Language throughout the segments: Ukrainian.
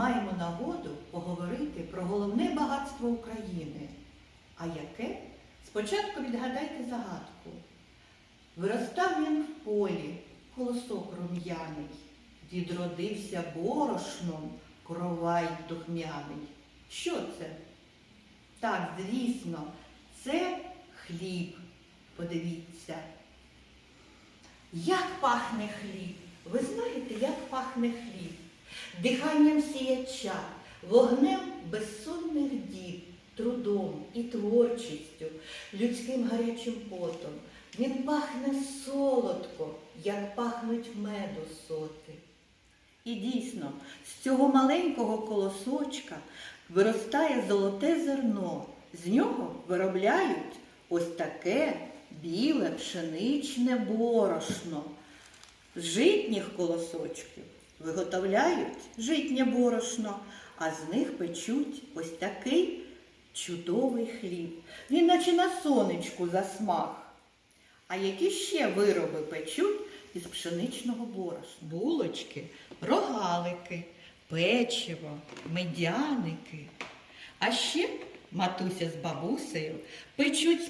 маємо нагоду поговорити про головне багатство України. А яке? Спочатку відгадайте загадку. Виростав він в полі, колосок рум'яний, відродився борошном, кровай духмяний. Що це? Так, звісно, це хліб. Подивіться. Як пахне хліб? Ви знаєте, як пахне хліб? Диханням сіяча, вогнем безсонних діб, трудом і творчістю, людським гарячим потом. Він пахне солодко, як пахнуть меду соти. І дійсно, з цього маленького колосочка виростає золоте зерно. З нього виробляють ось таке біле пшеничне борошно. З житніх колосочків виготовляють житнє борошно, а з них печуть ось такий чудовий хліб. Він наче на сонечку засмаг. А які ще вироби печуть із пшеничного борошна? Булочки, рогалики, печиво, медяники. А ще матуся з бабусею печуть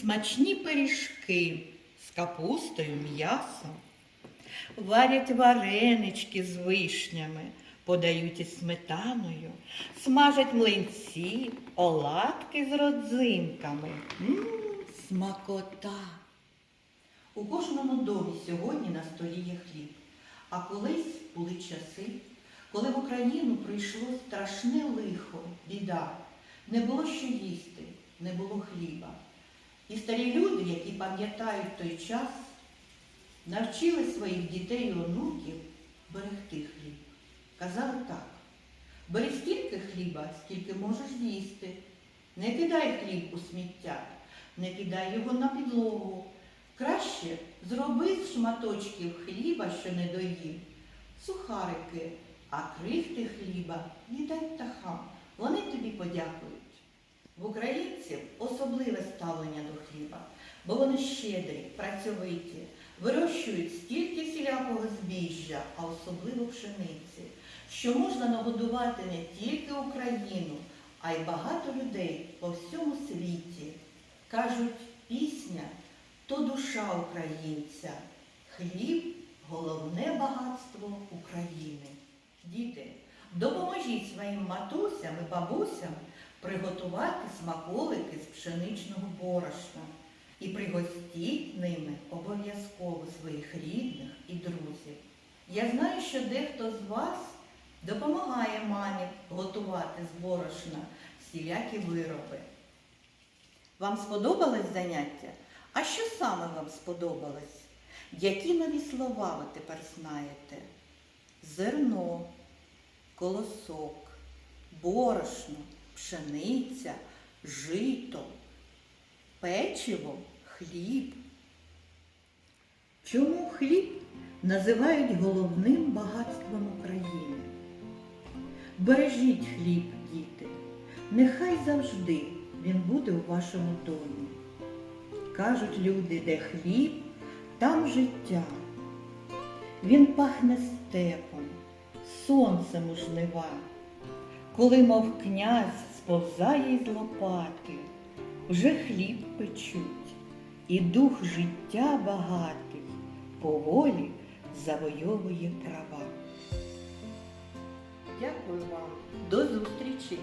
смачні пиріжки з капустою, м'ясом. Варять варенички з вишнями, подають із сметаною, смажать млинці, оладки з родзинками. М, смакота! У кожному домі сьогодні на столі є хліб. А колись були часи, коли в Україну прийшло страшне лихо, біда. Не було що їсти, не було хліба. І старі люди, які пам'ятають той час, навчили своїх дітей і онуків берегти хліб. Казали так, бери стільки хліба, скільки можеш їсти. Не кидай хліб у сміття, не кидай його на підлогу. Краще зроби з шматочків хліба, що не доїв, сухарики, а крихти хліба віддай птахам. Вони тобі подякують. В українців особливе ставлення до хліба, бо вони щедрі, працьовиті, вирощують стільки всілякого збіжжя, а особливо пшениці, що можна нагодувати не тільки Україну, а й багато людей по всьому світі. Кажуть, пісня то душа українця, хліб головне багатство України. Діти, допоможіть своїм матусям і бабусям приготувати смаколики з пшеничного борошна і пригостіть ними обов'язково своїх рідних і друзів. Я знаю, що дехто з вас допомагає мамі готувати з борошна всілякі вироби. Вам сподобалось заняття? А що саме вам сподобалось? Які нові слова ви тепер знаєте? Зерно, колосок, борошно, пшениця, жито, печиво, хліб. Чому хліб називають головним багатством України? Бережіть хліб, діти, нехай завжди він буде у вашому домі. Кажуть люди, де хліб, там життя. Він пахне степом, сонцем у жнива, коли, мов князь, сповзає із лопати, вже хліб печуть, і дух життя багатий поволі завойовує права. Дякую вам, до зустрічі!